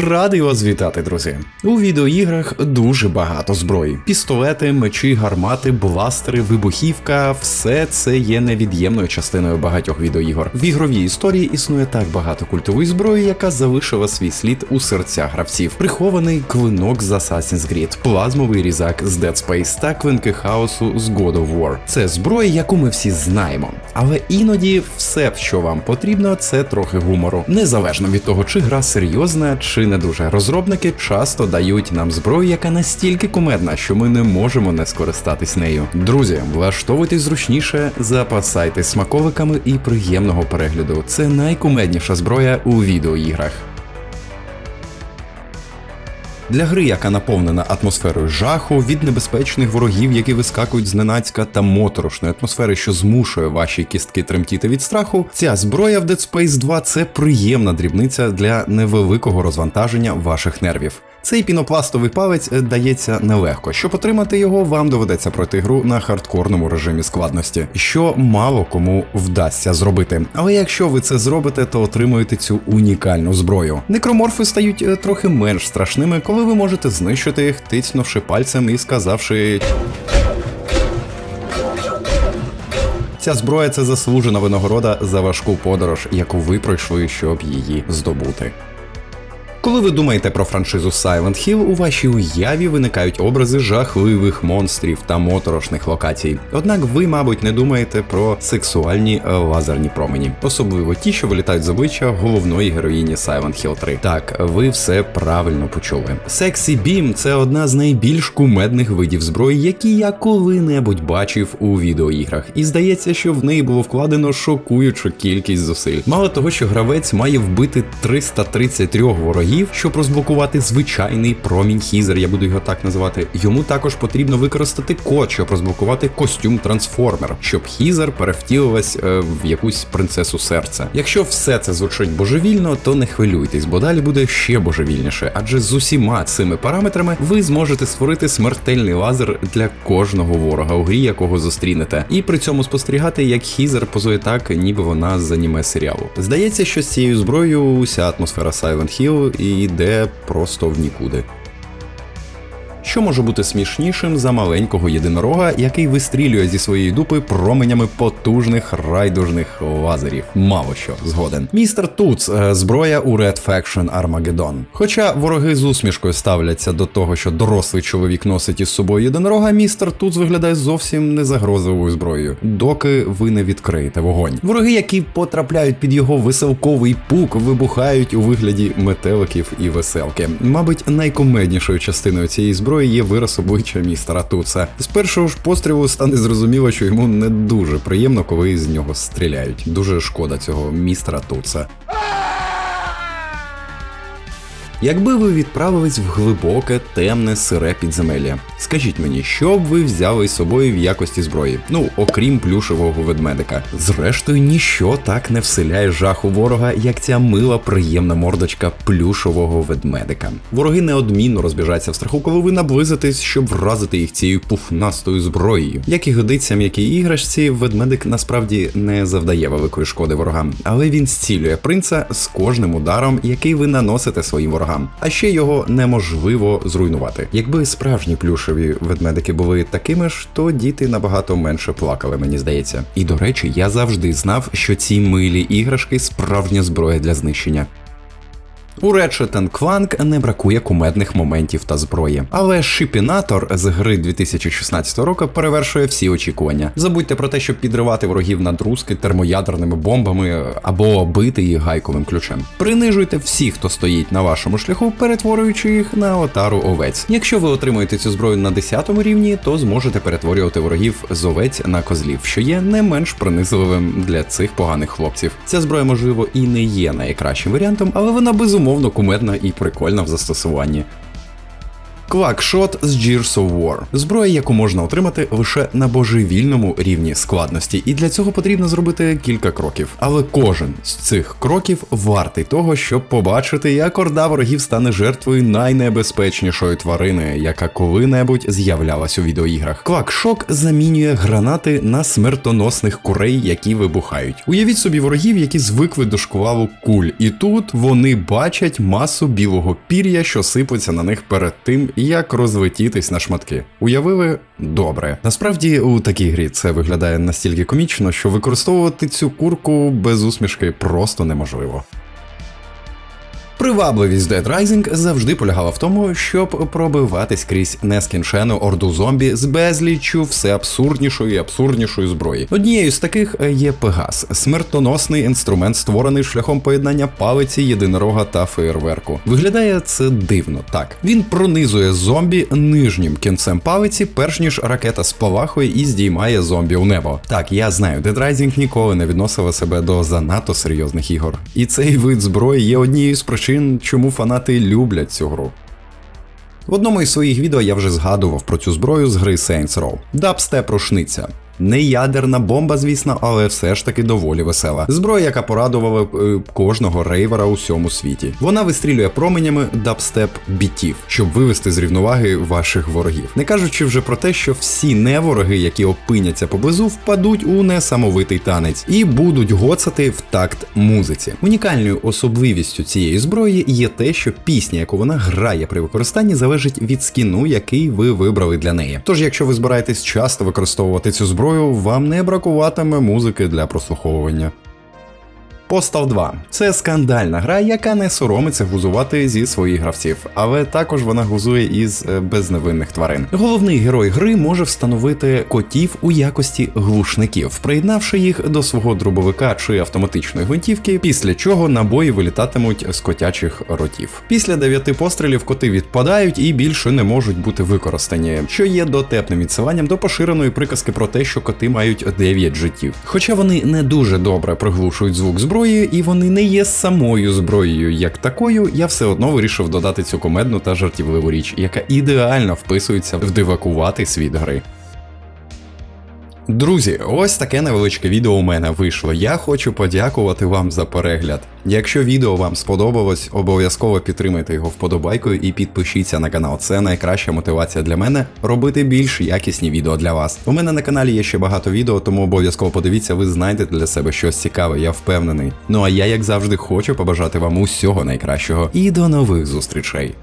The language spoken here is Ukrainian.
Радий вас вітати, друзі. У відеоіграх дуже багато зброї: пістолети, мечі, гармати, бластери, вибухівка все це є невід'ємною частиною багатьох відеоігор. В ігровій історії існує так багато культової зброї, яка залишила свій слід у серцях гравців. Прихований клинок з Assassin's Creed, плазмовий різак з Dead Space та клинки хаосу з God of War. Це зброя, яку ми всі знаємо. Але іноді все, що вам потрібно, це трохи гумору. Незалежно від того, чи гра серйозна, чи не дуже. Розробники часто дають нам зброю, яка настільки кумедна, що ми не можемо не скористатись нею. Друзі, влаштовуйтесь зручніше, запасайтесь смаковиками і приємного перегляду. Це найкумедніша зброя у відеоіграх. Для гри, яка наповнена атмосферою жаху, від небезпечних ворогів, які вискакують зненацька, та моторошної атмосфери, що змушує ваші кістки тремтіти від страху, ця зброя в Dead Space 2 це приємна дрібниця для невеликого розвантаження ваших нервів. Цей пінопластовий палець е, дається нелегко. Щоб отримати його, вам доведеться пройти гру на хардкорному режимі складності, що мало кому вдасться зробити. Але якщо ви це зробите, то отримуєте цю унікальну зброю. Некроморфи стають е, трохи менш страшними, коли ви можете знищити їх, тицнувши пальцем і сказавши. Ця зброя це заслужена винагорода за важку подорож, яку ви пройшли, щоб її здобути. Коли ви думаєте про франшизу Silent Hill, у вашій уяві виникають образи жахливих монстрів та моторошних локацій. Однак ви, мабуть, не думаєте про сексуальні лазерні промені, особливо ті, що вилітають з обличчя головної героїні Silent Hill 3. Так, ви все правильно почули. Sexy Beam – це одна з найбільш кумедних видів зброї, які я коли-небудь бачив у відеоіграх, і здається, що в неї було вкладено шокуючу кількість зусиль. Мало того, що гравець має вбити 333 ворогів, щоб розблокувати звичайний промінь хізер, я буду його так називати. Йому також потрібно використати код, щоб розблокувати костюм трансформер, щоб хізер перевтілилась е, в якусь принцесу серця. Якщо все це звучить божевільно, то не хвилюйтесь, бо далі буде ще божевільніше, адже з усіма цими параметрами ви зможете створити смертельний лазер для кожного ворога у грі, якого зустрінете, і при цьому спостерігати, як хізер позує так, ніби вона з аніме серіалу. Здається, що з цією зброєю уся атмосфера Silent Hill і йде просто в нікуди. Що може бути смішнішим за маленького єдинорога, який вистрілює зі своєї дупи променями потужних райдужних лазерів? Мало що згоден. Містер Туц е, зброя у Red Faction Armageddon. Хоча вороги з усмішкою ставляться до того, що дорослий чоловік носить із собою єдинорога, містер Туц виглядає зовсім не загрозливою зброєю, доки ви не відкриєте вогонь. Вороги, які потрапляють під його веселковий пук, вибухають у вигляді метеликів і веселки. Мабуть, найкомеднішою частиною цієї зброї є вираз обличчя містера Туца. З першого ж пострілу стане зрозуміло, що йому не дуже приємно, коли з нього стріляють. Дуже шкода цього містера Туца. Якби ви відправились в глибоке, темне, сире підземелля, скажіть мені, що б ви взяли з собою в якості зброї? Ну, окрім плюшевого ведмедика. Зрештою, ніщо так не вселяє жаху ворога, як ця мила, приємна мордочка плюшового ведмедика. Вороги неодмінно розбіжаться в страху, коли ви наблизитесь, щоб вразити їх цією пухнастою зброєю. Як і годиться м'якій іграшці, ведмедик насправді не завдає великої шкоди ворогам, але він зцілює принца з кожним ударом, який ви наносите своїм ворогам. А ще його неможливо зруйнувати. Якби справжні плюшеві ведмедики були такими ж, то діти набагато менше плакали, мені здається. І до речі, я завжди знав, що ці милі іграшки справжня зброя для знищення. У Ratchet Clank не бракує кумедних моментів та зброї. Але шипінатор з гри 2016 року перевершує всі очікування. Забудьте про те, щоб підривати ворогів на друзки термоядерними бомбами або бити їх гайковим ключем. Принижуйте всіх, хто стоїть на вашому шляху, перетворюючи їх на отару овець. Якщо ви отримуєте цю зброю на 10 рівні, то зможете перетворювати ворогів з овець на козлів, що є не менш принизливим для цих поганих хлопців. Ця зброя, можливо, і не є найкращим варіантом, але вона безумовно безумовно кумедна і прикольна в застосуванні. Квакшот з Gears of War. Зброя, яку можна отримати лише на божевільному рівні складності, і для цього потрібно зробити кілька кроків. Але кожен з цих кроків вартий того, щоб побачити, як орда ворогів стане жертвою найнебезпечнішої тварини, яка коли-небудь з'являлась у відеоіграх. Квакшок замінює гранати на смертоносних курей, які вибухають. Уявіть собі ворогів, які звикли до шквалу куль, і тут вони бачать масу білого пір'я, що сипуться на них перед тим, як розлетітись на шматки. Уявили? Добре. Насправді у такій грі це виглядає настільки комічно, що використовувати цю курку без усмішки просто неможливо. Привабливість Dead Rising завжди полягала в тому, щоб пробиватись крізь нескінчену орду зомбі з безліччю все абсурднішої і абсурднішої зброї. Однією з таких є Пегас, смертоносний інструмент, створений шляхом поєднання палиці, єдинорога та феєрверку. Виглядає це дивно, так. Він пронизує зомбі нижнім кінцем палиці, перш ніж ракета спалахує і здіймає зомбі у небо. Так, я знаю, Dead Rising ніколи не відносила себе до занадто серйозних ігор. І цей вид зброї є однією з причин, чому фанати люблять цю гру. В одному із своїх відео я вже згадував про цю зброю з гри Saints Row. Дабстеп рушниця. Не ядерна бомба, звісно, але все ж таки доволі весела. Зброя, яка порадувала е, кожного рейвера у всьому світі. Вона вистрілює променями дабстеп бітів, щоб вивести з рівноваги ваших ворогів. Не кажучи вже про те, що всі невороги, які опиняться поблизу, впадуть у несамовитий танець і будуть гоцати в такт музиці. Унікальною особливістю цієї зброї є те, що пісня, яку вона грає при використанні, залежить від скіну, який ви вибрали для неї. Тож, якщо ви збираєтесь часто використовувати цю зброю, вам не бракуватиме музики для прослуховування. Postal 2 це скандальна гра, яка не соромиться глузувати зі своїх гравців, але також вона глузує із е, безневинних тварин. Головний герой гри може встановити котів у якості глушників, приєднавши їх до свого дробовика чи автоматичної гвинтівки, після чого набої вилітатимуть з котячих ротів. Після дев'яти пострілів коти відпадають і більше не можуть бути використані, що є дотепним відсиланням до поширеної приказки про те, що коти мають 9 життів. Хоча вони не дуже добре приглушують звук зброї зброї, і вони не є самою зброєю як такою, я все одно вирішив додати цю комедну та жартівливу річ, яка ідеально вписується в дивакуватий світ гри. Друзі, ось таке невеличке відео у мене вийшло. Я хочу подякувати вам за перегляд. Якщо відео вам сподобалось, обов'язково підтримайте його вподобайкою і підпишіться на канал. Це найкраща мотивація для мене робити більш якісні відео для вас. У мене на каналі є ще багато відео, тому обов'язково подивіться, ви знайдете для себе щось цікаве, я впевнений. Ну а я, як завжди, хочу побажати вам усього найкращого і до нових зустрічей.